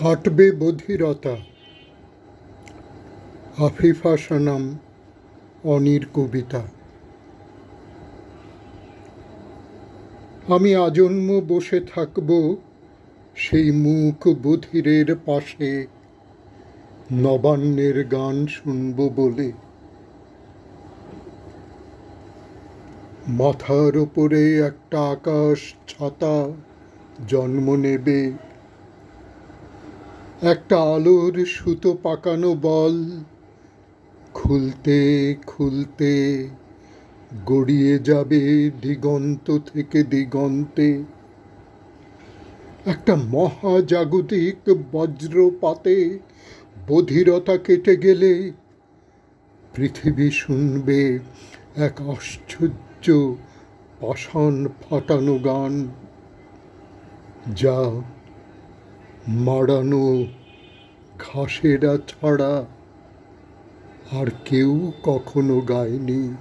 কাটবে বধিরতা আফিফা সানাম অনির কবিতা আমি আজন্ম বসে থাকব সেই মুখ বধিরের পাশে। নবান্নের গান শুনব বলে। মাথার ওপরে একটা আকাশ ছাতা জন্ম নেবে। একটা আলোর সুতো পাকানো বল। খুলতে খুলতে গড়িয়ে যাবে দিগন্ত থেকে দিগন্তে। একটা মহাজাগতিক বজ্রপাতে বধিরতা কেটে গেলে পৃথিবী শুনবে এক আশ্চর্য পাষাণ ফাটানো গান, যা মাড়ানো ঘাসেরা ছাড়া আর কেউ কখনো গায়নি।